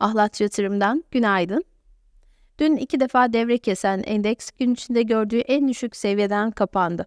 Ahlat Yatırım'dan günaydın. Dün iki defa devre kesen endeks gün içinde gördüğü en düşük seviyeden kapandı.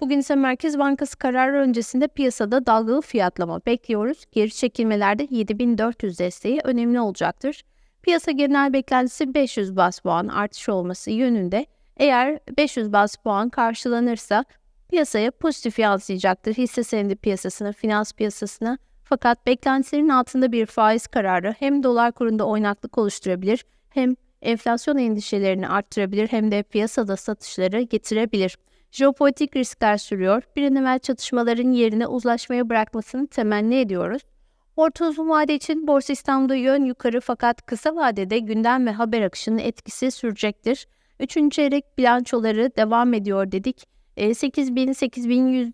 Bugün ise Merkez Bankası kararı öncesinde piyasada dalgalı fiyatlama bekliyoruz. Geri çekilmelerde 7400 desteği önemli olacaktır. Piyasa genel beklentisi 500 bas puan artış olması yönünde. Eğer 500 bas puan karşılanırsa piyasaya pozitif yansıyacaktır hisse senedi piyasasına, finans piyasasına. Fakat beklentilerin altında bir faiz kararı hem dolar kurunda oynaklık oluşturabilir hem enflasyon endişelerini arttırabilir hem de piyasada satışları getirebilir. Jeopolitik riskler sürüyor. Bir an evvel çatışmaların yerine uzlaşmaya bırakmasını temenni ediyoruz. Orta uzun vade için Borsa İstanbul'da yön yukarı fakat kısa vadede gündem ve haber akışının etkisi sürecektir. Üçüncü çeyrek bilançoları devam ediyor dedik. E, 8000-8100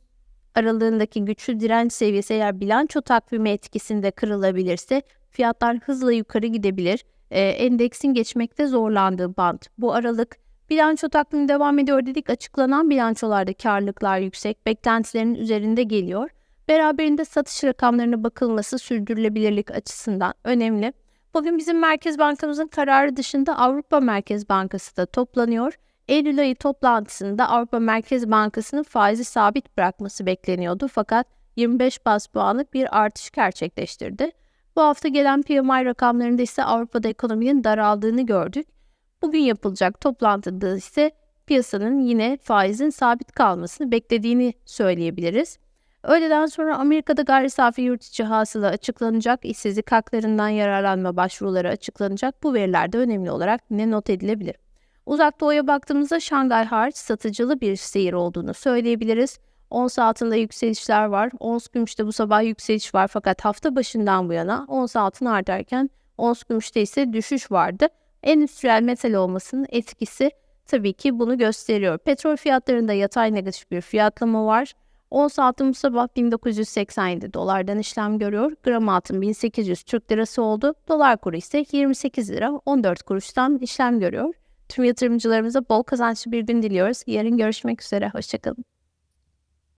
aralığındaki güçlü direnç seviyesi eğer bilanço takvimi etkisinde kırılabilirse fiyatlar hızla yukarı gidebilir. E, endeksin geçmekte zorlandığı band. Bu aralık bilanço takvimi devam ediyor dedik. Açıklanan bilançolarda karlılıklar yüksek, beklentilerin üzerinde geliyor. Beraberinde satış rakamlarına bakılması sürdürülebilirlik açısından önemli. Bugün bizim Merkez Bankamızın kararı dışında Avrupa Merkez Bankası da toplanıyor. Eylül ayı toplantısında Avrupa Merkez Bankası'nın faizi sabit bırakması bekleniyordu fakat 25 bas puanlık bir artış gerçekleştirdi. Bu hafta gelen PMI rakamlarında ise Avrupa'da ekonominin daraldığını gördük. Bugün yapılacak toplantıda ise piyasanın yine faizin sabit kalmasını beklediğini söyleyebiliriz. Öğleden sonra Amerika'da gayri safi yurt içi hasıla açıklanacak, işsizlik haklarından yararlanma başvuruları açıklanacak. Bu veriler de önemli olarak yine not edilebilir. Uzak doğuya baktığımızda Şangay hariç satıcılı bir seyir olduğunu söyleyebiliriz. Ons altında yükselişler var. Ons gümüşte bu sabah yükseliş var fakat hafta başından bu yana ons altın artarken ons gümüşte ise düşüş vardı. Endüstriyel metal olmasının etkisi tabii ki bunu gösteriyor. Petrol fiyatlarında yatay negatif bir fiyatlama var. Ons altın bu sabah 1987 dolardan işlem görüyor. Gram altın 1800 Türk lirası oldu. Dolar kuru ise 28 lira 14 kuruştan işlem görüyor. Tüm yatırımcılarımıza bol kazançlı bir gün diliyoruz. Yarın görüşmek üzere. Hoşçakalın.